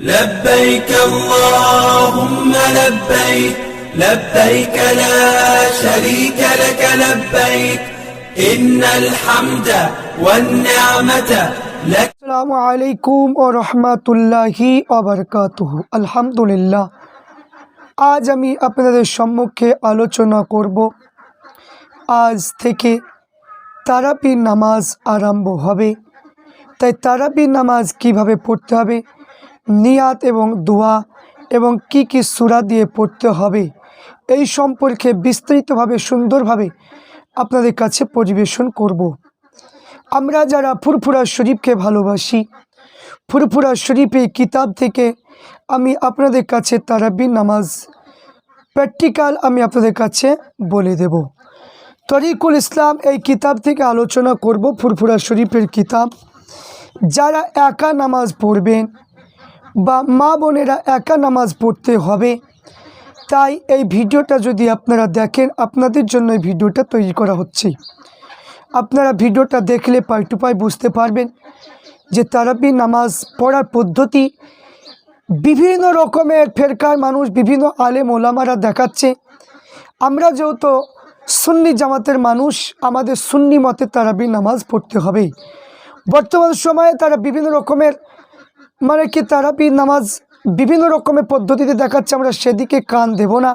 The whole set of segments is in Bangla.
لبيك اللهم لبيك لبيك لا شريك لك لبيك إن الحمد والنعمة لك আসসালামু আলাইকুম ও রহমাতুল্লাহি অবরকাতুহ আলহামদুলিল্লাহ আজ আমি আপনাদের সম্মুখে আলোচনা করব আজ থেকে তারাবির নামাজ আরম্ভ হবে তাই তারাবির নামাজ কিভাবে পড়তে হবে নিয়াত এবং দোয়া এবং কি কি সুরা দিয়ে পড়তে হবে, এই সম্পর্কে বিস্তারিতভাবে, সুন্দরভাবে আপনাদের কাছে পরিবেশন করব। আমরা যারা ফুরফুরা শরীফকে ভালোবাসি, ফুরফুরা শরীফে কিতাব থেকে আমি আপনাদের কাছে তারাবি নামাজ, প্র্যাকটিক্যাল আমি আপনাদের কাছে বলে দেব। তরিকুল ইসলাম এই কিতাব থেকে আলোচনা করব, ফুরফুরা শরীফের কিতাব। যারা একা নামাজ পড়বেন বা মা বোনেরা একা নামাজ পড়তে হবে। তাই এই ভিডিওটা যদি আপনারা দেখেন, আপনাদের জন্য এই ভিডিওটা তৈরি করা হচ্ছে। আপনারা ভিডিওটা দেখলে পাই টু পাই বুঝতে পারবেন যে তারাবি নামাজ পড়ার পদ্ধতি বিভিন্ন রকমের ফেরকার মানুষ, বিভিন্ন আলেম ওলামারা দেখাচ্ছে। আমরা যেহেতু সুন্নি জামাতের মানুষ, আমাদের সুন্নি মতে তারাবি নামাজ পড়তে হবে। বর্তমান সময়ে তারা বিভিন্ন রকমের মানে কি তারাবি নামাজ বিভিন্ন রকমের পদ্ধতিতে দেখাচ্ছে, আমরা সেদিকে কান দেব না।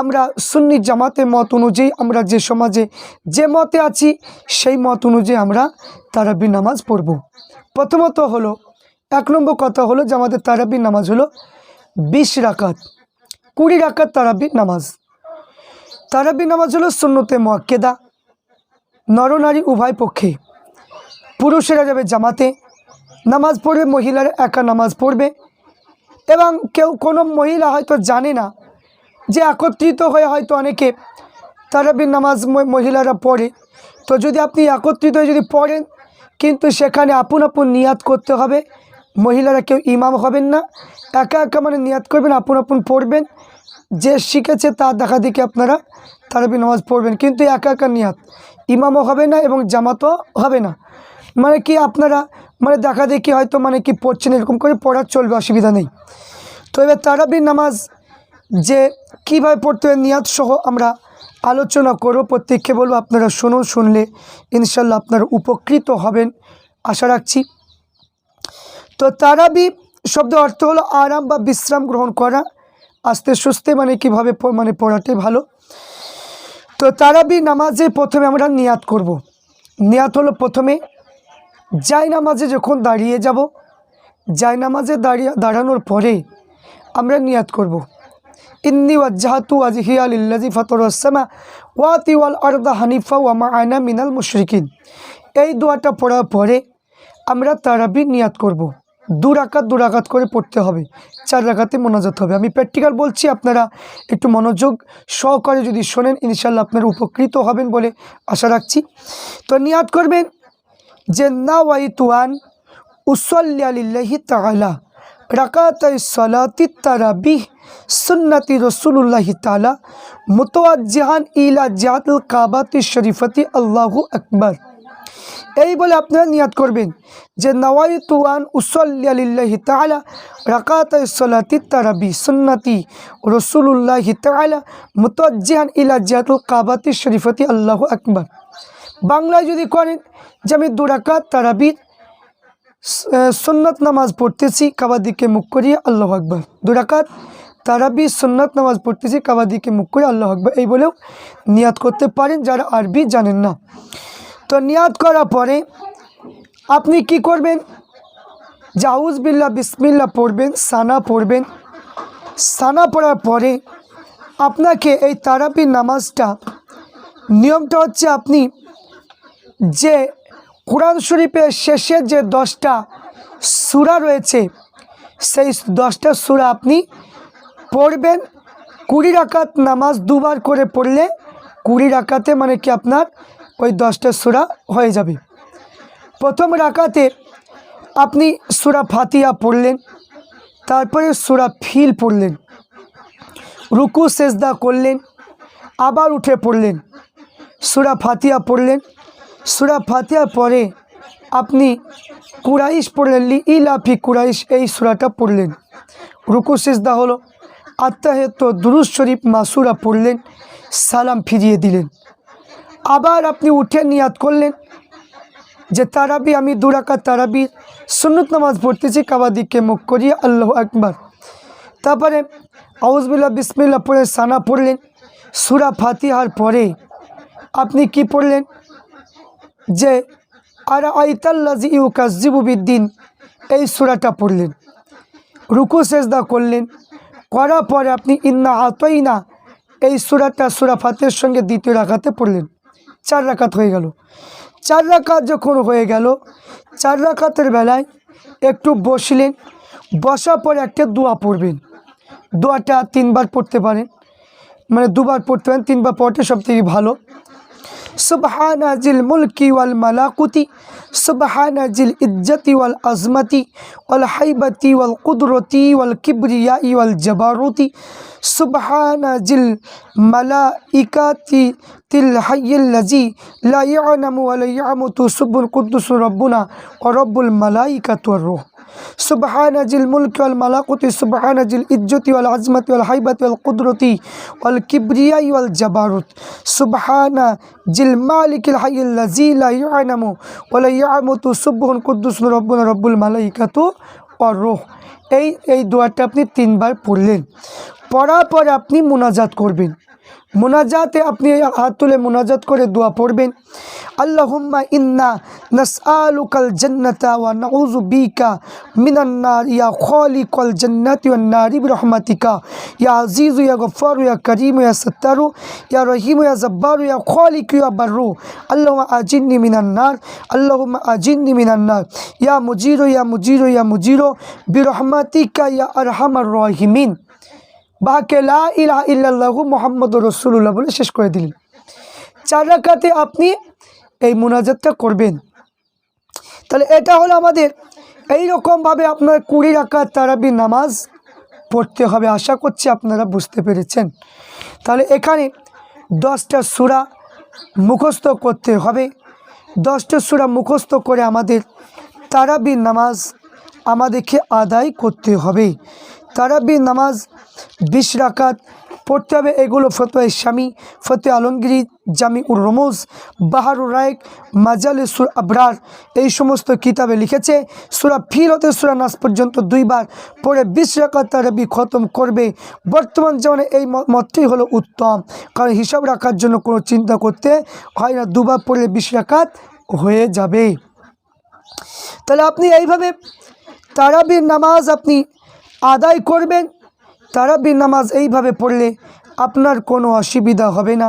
আমরা সুন্নি জামাতের মত অনুযায়ী আমরা যে সমাজে যে মতে আছি, সেই মত অনুযায়ী আমরা তারাবি নামাজ পড়ব। প্রথমত হলো, এক নম্বর কথা হলো যে আমাদের তারাবি নামাজ হলো বিশ রাকাত, কুড়ি রাকাত তারাবি নামাজ। তারাবি নামাজ হলো সুন্নতে মোয়াক্কেদা নরনারী উভয় পক্ষে। পুরুষেরা যাবে জামাতে নামাজ পড়বে, মহিলারা একা নামাজ পড়বে। এবং কেউ কোনো মহিলা হয়তো জানে না যে একত্রিত হয়ে হয়তো অনেকে তারাবির নামাজ মহিলারা পড়ে। তো যদি আপনি একত্রিত হয়ে যদি পড়েন, কিন্তু সেখানে আপন আপন নিয়াত করতে হবে, মহিলারা কেউ ইমাম হবেন না, একা একা মানে নিয়াত করবেন, আপন আপন পড়বেন, যে শিখেছে তার দেখা দেখি আপনারা তারাবি নামাজ পড়বেন। কিন্তু একা একা নিয়াত, ইমামও হবে না এবং জামাতও হবে না। মানে কি আপনারা মানে দেখা দেখি হয়তো মানে কি পড়ছেন, এরকম করে পড়ার চলবে, অসুবিধা নেই। তো এবার তারাবির নামাজ যে কীভাবে পড়তে হবে নিয়াত সহ আমরা আলোচনা করব, প্রত্যেককে বলব আপনারা শুনুন, শুনলে ইনশাল্লাহ আপনারা উপকৃত হবেন, আশা রাখছি। তো তারাবি শব্দ অর্থ হলো আরাম বা বিশ্রাম গ্রহণ করা, আস্তে সুস্তে মানে কীভাবে মানে পড়াটাই ভালো। তো তারাবি নামাজে প্রথমে আমরা নিয়াত করব। নিয়াত হলো প্রথমে যাই নামাজে যখন দাঁড়িয়ে যাব যাই নামাজে দাঁড়িয়ে দাঁড়ানোর পরে আমরা নিয়াত করব। ইন্নি ওয়াজ্জাহাতু ওয়াজহিয়া লিল্লাজি ফাতরাস-সামা ওয়াতি ওয়াল আরদা হানিফা ওয়া মা আনা মিনাল মুশরিকিন এই দোয়াটা পড়ার পরে আমরা তারাবি নিয়াত করব। দু রাকাত দু রাকাত করে পড়তে হবে চার রাকাতে মোনাজাত হবে আমি প্র্যাকটিক্যাল বলছি, আপনারা একটু মনোযোগ সহকারে যদি শোনেন ইনশাল্লাহ আপনারা উপকৃত হবেন বলে আশা রাখছি তো নিয়াত করবেন যে না ওয়াইতুয়ান উসল্লি আলিল্লাহি তাআলা রাকাত সলাতি তারাবিহ সুন্নতি রসুল্লাহি তালা মুতওয়াজ্জিহান ইলা জাতুল কাবাতি শরীফতি আল্লাহু আকবার। এই বলে আপনারা নিয়াত করবেন যে নওয়াই তুয়ান উসল্লি আলিল্লাহি তালা রাকাত সলাতি তারাবি সুন্নতি রসুল্লাহি তালা মুতওয়াজ্জিহান ইলা জাতুল কাবাতি শরীফতি আল্লাহু আকবার। বাংলায় যদি করেন যে আমি দুরাকাত তারাবির সুন্নত নামাজ পড়তেছি, কাবাদিকে মুখ করিয়ে আল্লাহ আকবর। দুরাকাত তারাবি সুন্নত নামাজ পড়তেছি, কাবাদিকে মুখ করে আল্লাহ আকবর। এই বলেও নিয়াত করতে পারেন যারা আরবি জানেন না। তো নিয়াত করার পরে আপনি কি করবেন? জাউজ বিল্লা বিসমিল্লা পড়বেন, সানা পড়বেন। সানা পড়ার পরে আপনাকে এই তারাবি নামাজটা, নিয়মটা হচ্ছে আপনি যে কোরআন শরীফের শেষে যে দশটা সূরা রয়েছে, সেই দশটা সূরা আপনি পড়বেন। কুড়ি রাকাত নামাজ দুবার করে পড়লে কুড়ি রাকাতে মানে কি আপনার ওই দশটা সূরা হয়ে যাবে। প্রথম রাকাতে আপনি সুরা ফাতিয়া পড়লেন, তারপরে সুরা ফিল পড়লেন, রুকু, সেজদা করলেন, আবার উঠে পড়লেন, সুরা ফাতিয়া পড়লেন সূরা ফাতিয়ার পরে আপনি কুরাইশ পড়লেন লি ইলাফি কুরাইশ, এই সূরাটা পড়লেন। রুকু, সিজদা হলো আত্মাহেত দুরুজ শরীফ, মাসুরা পড়লেন, সালাম ফিরিয়ে দিলেন। আবার আপনি উঠে নিয়াত করলেন যে, তারাবি, আমি দুরাকা তারাবি, সুন্নত নামাজ পড়তেছি কাবাদিকে মুখ করিয়ে আল্লাহ আকবার। তারপরে আউজবিল্লা বিসমিল্লা পড়ে, সানা পড়লেন, সুরা ফাতিহার পরে আপনি কি পড়লেন? যে, আর আইতাল্লাজি ইউ কাজিবুবিদ্দিন এই সুরাটা পড়লেন। রুকু, সেজদা করলেন। করার পরে আপনি ইন্না হাতই না এই সুরাটা সুরা ফাতের সঙ্গে দ্বিতীয় রাখাতে পড়লেন। চার রাকাত হয়ে গেল। চার রাকাত যখন হয়ে গেল, চার রাকাতের বেলায় একটু বসলেন। বসার পরে একটা দোয়া পড়বেন। দোয়াটা তিনবার পড়তে পারেন। মানে দুবার পড়তে পারেন। তিনবার পড়তে সব থেকে ভালো। سبحان ذي الملك والملكوت سبحان ذي العزة والعظمة والحيبة والقدرة والكبرياء والجبروت سبحان ذي الملائكة الحي الذي لا يعلم ولا يعمت سب القدس ربنا ورب الملائكة والروح. সুবহানাজিল মুলক ওয়াল মালাকুতি, সুবহানাজিল ইজ্জতি ওয়াল আজমতি ওয়াল হাইবাতি ওয়াল কুদরতি ওয়াল কিবরিয়াই ওয়াল জাবারুত। সুবহানা জিল মালিকিল হাইয়িল লাযী লা ইয়ানামু ওয়া লা ইয়ামুতু সুবহুন কুদ্দুসুন রব্বুনা রব্বুল মালাইকাতু ওয়ার রূহ। এই এই দোয়াটা আপনি তিনবার পড়লেন। পড়ার পর আপনি মোনাজাত করবেন। মোনাজাতে আপনি হাত তুলে মোনাজাত করে দোয়া পড়বেন। আল্লাহুম্মা ইন্না নাসআলুকাল জান্নাতা ওয়া নাউযু বিকা মিনান নার, ইয়া খালিকাল জান্নাতি ওয়ান নারি বিরহমাতিকা। ইয়া আজিজু, ইয়া গফফারু, ইয়া কারীমু, ইয়া সাত্তারু, ইয়া রহিমু, ইয়া জব্বারু ইয়া খালিকু, ইয়া বাররু। আল্লাহুম্মা আজিন্নি মিনান নার, আল্লাহুম্মা আজিন্নি মিনান নার। ইয়া মুজিরু ইয়া মুজিরু ইয়া মুজিরু, বিরহমাতিকা, ইয়া আরহামার রাহিমিন। বাকে লা ইলা ইল্লাল্লাহু মোহাম্মদ রসুল্লাহ বলে শেষ করে দিলেন। চার রাকাতে আপনি এই মোনাজাতটা করবেন। তাহলে এটা হলো আমাদের এই রকমভাবে আপনার কুড়ি রাকাত তারাবি নামাজ পড়তে হবে, আশা করছি আপনারা বুঝতে পেরেছেন। তাহলে এখানে দশটা সুরা মুখস্থ করতে হবে। দশটা সুরা মুখস্থ করে আমাদের তারাবি নামাজ আমাদেরকে আদায় করতে হবে। তারাবি নামাজ বিশ রাকাত পড়তে হবে, এগুলো ফতোয়া ইসলামী ফতে আলমগিরি জামি উর রমোজ, বাহারুর রায়ক মাজালে সুর আবরার, এই সমস্ত কিতাবে লিখেছে। সুরা ফিল হতে সুরা নাস পর্যন্ত দুইবার পড়ে বিশ রাকাত তারাবি খতম করবে। বর্তমান জীবনে এই মতটি হলো উত্তম, কারণ হিসাব রাখার জন্য কোনো চিন্তা করতে হয় না, দুবার পড়লে বিশ রাকাত হয়ে যাবে। তাহলে আপনি এইভাবে তারাবির নামাজ আপনি আদায় করবেন তারাবির নামাজ এইভাবে পড়লে আপনার কোনো অসুবিধা হবে না।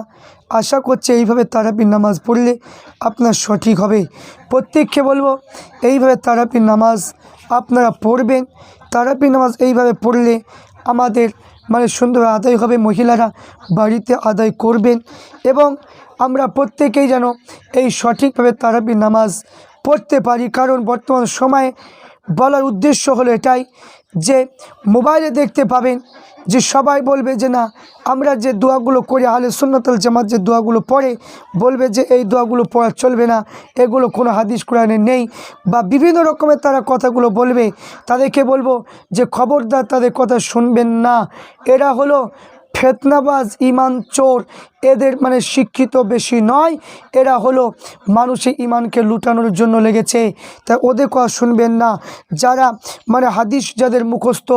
আশা করছে এইভাবে তারাবির নামাজ পড়লে আপনার সঠিক হবে। প্রত্যেককে বলব, এইভাবে তারাবির নামাজ আপনারা পড়বেন। তারাবির নামাজ এইভাবে পড়লে আমাদের মানে সুন্দর আদায় হবে, মহিলারা বাড়িতে আদায় করবেন এবং আমরা প্রত্যেকেই যেন এই সঠিকভাবে তারাবির নামাজ পড়তে পারি। কারণ বর্তমান সময়ে বলার উদ্দেশ্য হলো এটাই যে মোবাইলে দেখতে পাবেন যে সবাই বলবে যে না, আমরা যে দোয়াগুলো করি, আহলে সুন্নতল জামাত যে দোয়াগুলো পড়ে, বলবে যে এই দোয়াগুলো পড়া চলবে না, এগুলো কোনো হাদিস কোরআনে নেই বা বিভিন্ন রকমের তারা কথাগুলো বলবে। তাদেরকে বলব যে খবরদার তাদের কথা শুনবেন না। এরা হলো ফেতনাবাজ, ইমান চোর এদের মানে শিক্ষিত বেশি নয়, এরা হলো মানুষের ইমানকে লুটানোর জন্য লেগেছে। তাই ওদের কথা শুনবেন না। যারা মানে হাদিস যাদের মুখস্থ,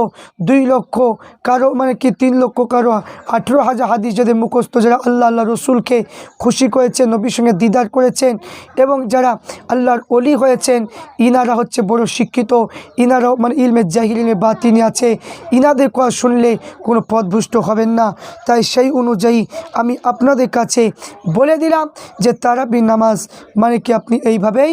দুই লক্ষ কারও মানে কি তিন লক্ষ কারও, আঠেরো হাজার হাদিস যাদের মুখস্থ, যারা আল্লাহ আল্লাহ রসুলকে খুশি করেছেন, নবীর সঙ্গে দিদার করেছেন এবং যারা আল্লাহর অলি হয়েছেন, ইনারা হচ্ছে বড় শিক্ষিত, ইনারাও মানে ইলমের জাহিলিমে বাতিনি আছে। ইনাদের কথা শুনলে কোনো পথভুষ্ট হবেন না। তাই সেই অনুযায়ী আমি আপনাদের কাছে বলে দিলাম যে তারাবি নামাজ মানে কি আপনি এইভাবেই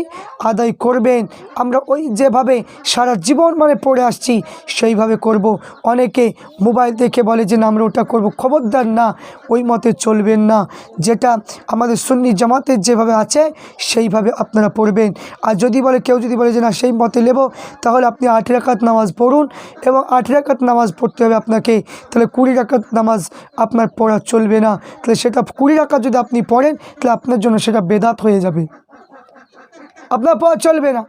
আদায় করবেন। আমরা ওই যেভাবে সারা জীবন মানে পড়ে আসছি, সেইভাবে করব। অনেকে মোবাইল দেখে বলে যে না, আমরা ওটা করব। খবরদার না, ওই মতে চলবেন না। যেটা আমাদের সুন্নি জামাতের যেভাবে আছে, সেইভাবে আপনারা পড়বেন। আর যদি বলে, কেউ যদি বলে যে না, সেই মতে নেব, তাহলে আপনি আট রাকাত নামাজ পড়ুন এবং আট রাকাত নামাজ পড়তে হবে আপনাকে। তাহলে কুড়ি রাকাত নামাজ আপনার পড়া চলবে না। তাহলে সেটা কুড়ি রাকাত যদি আপনি পড়েন, তাহলে আপনার জন্য সেটা বেদাত হয়ে যাবে। আপনার পথ চলবে না।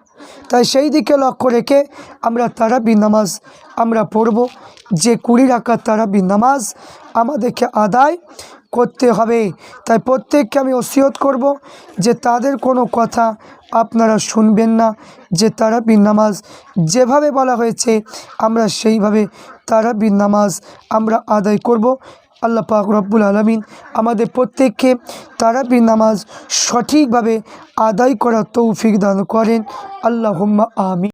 তাই সেই দিকে লক্ষ্য রেখে আমরা তারাবি নামাজ আমরা পড়ব। যে কুড়ি রাখার তারাবি নামাজ আমাদেরকে আদায় করতে হবে। তাই প্রত্যেককে আমি ওসিয়ত করব যে তাদের কোনো কথা আপনারা শুনবেন না। যে তারাবি নামাজ যেভাবে বলা হয়েছে, আমরা সেইভাবে তারাবি নামাজ আমরা আদায় করব। আল্লাহ পাক রব্বুল আলমিন আমাদের প্রত্যেককে তারাবি নামাজ সঠিকভাবে আদায় করার তৌফিক দান করেন। আল্লাহ আমি